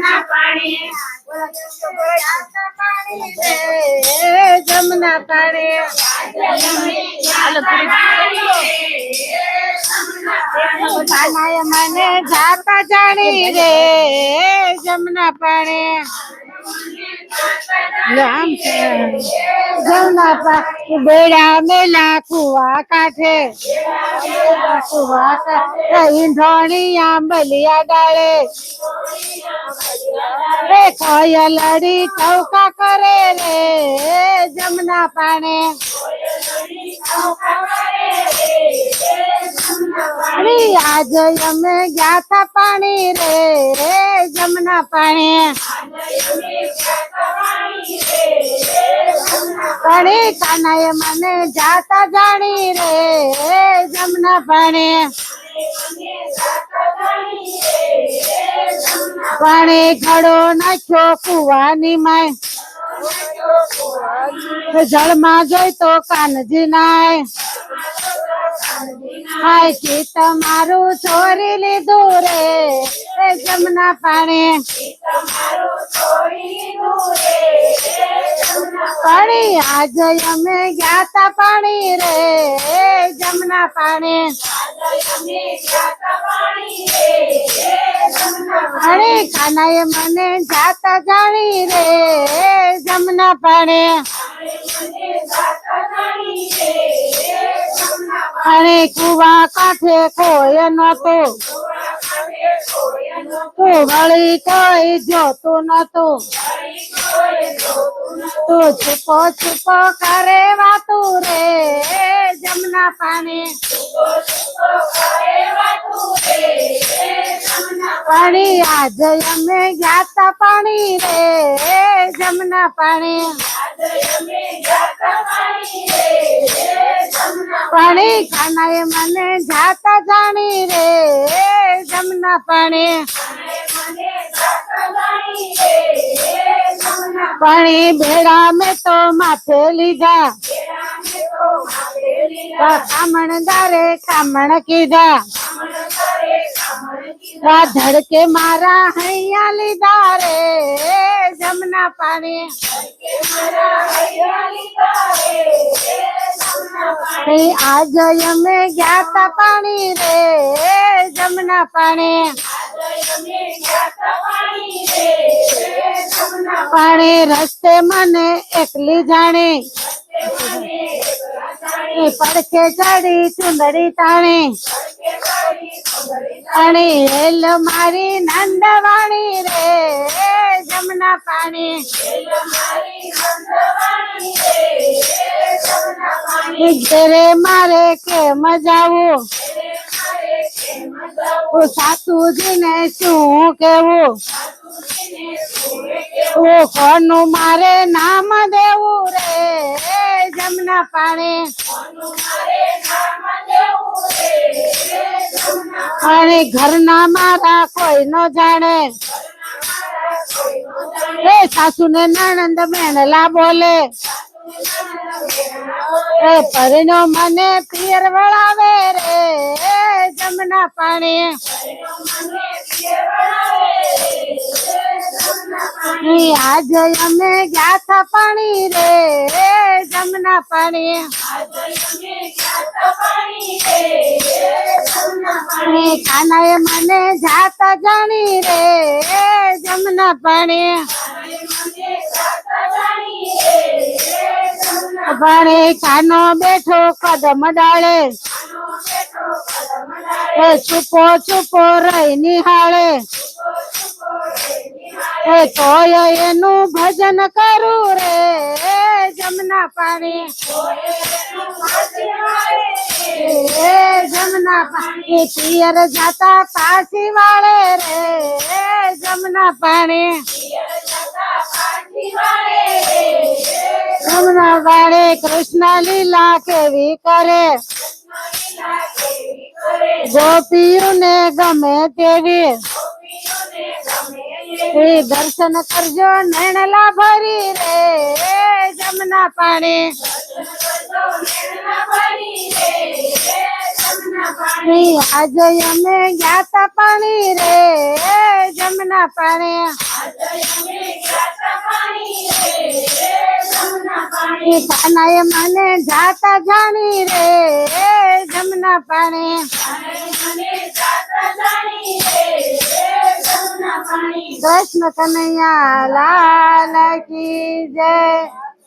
જમના પાણી જમના મને જાતા જાણી રે જમના પાણી રામ પાણી બેડા મેલા કુવા કાંઠે. કુવા કાંઠે આંબલિયા ડાળે. રે કોયલડી ચૌકા કરે રે જમના પાણે. આજ અમે ગયા તા પાણી રે રે જમના પાણી. પાણી કાનાએ મને જાતા જાણી રે જમના પાણી પાણી ઘડો નાખ્યો કુવાની માય. જળમાં જોઈ તો કાનજી નાય. હાય કે તમારું ચોરી લીધું રે જમના પાણી પાણી, આજે અમે ગયા તા પાણી રે જમના પાણી. અરે કાનાએ મને જાતા જાણી રે જમના પાણી. અરે કુવા કાંઠે કોઈ નતો વળી કોઈ જોતું નતું તું છુપો છુપો કરે વાતું રે જમના પાણી પાણી આજ અમે ગયા પાણી રે જમના પાણી પાણી ખાનાએ મને જાતા જાણી રે જમના પાણી પાણી ભેડા મેં તો માથે લીધા. કામણદારે કામણ કીધા. આ ધડકે મારા હૈયા લીધા રે, જમના પાણી. એ આજ અમે ગયા તા પાણી રે, જમના પાણી. પાણી રસ્તે મને એકલી જાણે. પડખે ચડી ચુંદડી તાણી. અને હેલ મારી નંદવાણી રે, જમના પાણી. ઘરે મારે કેમ જાવું? સાસુજીને શું કેવું ઓ કોનું મારે નામ દેવું રે જમના પાણી. અને ઘરના મારા કોઈ ન જાણે. એ સાસુ ને નણંદ મેણલા બોલે. એ પરિણો મને પિયર વળાવે. જમના પાણી આજ અમે ગયા તા પાણી રે જમના પાણી કાનાએ મને જાતા જાણી રે જમના પાણી પાણી ખાનો બેઠો કદમ ડાળે. એ છુપો છુપો રહી નિહાળે. એ તોય એનું ભજન કરું રે જમના પાણી. એ જમના પાણી, પિયર જાતા પાછી વાળે રે જમના પાણી. જમના વાળે કૃષ્ણ લીલા કેવી કરે. ગોપીઓને ગમે તેવી. એ દર્શન કરજો, નૈણલા ભરી રે, જમના પાણી. આજે અમે ગયા તા પાણી રે, જમના પાણી. કાનાએ મને જાતા જાણી રે જમના પાણી. કૃષ્ણ કનૈયા લાલ કી જય.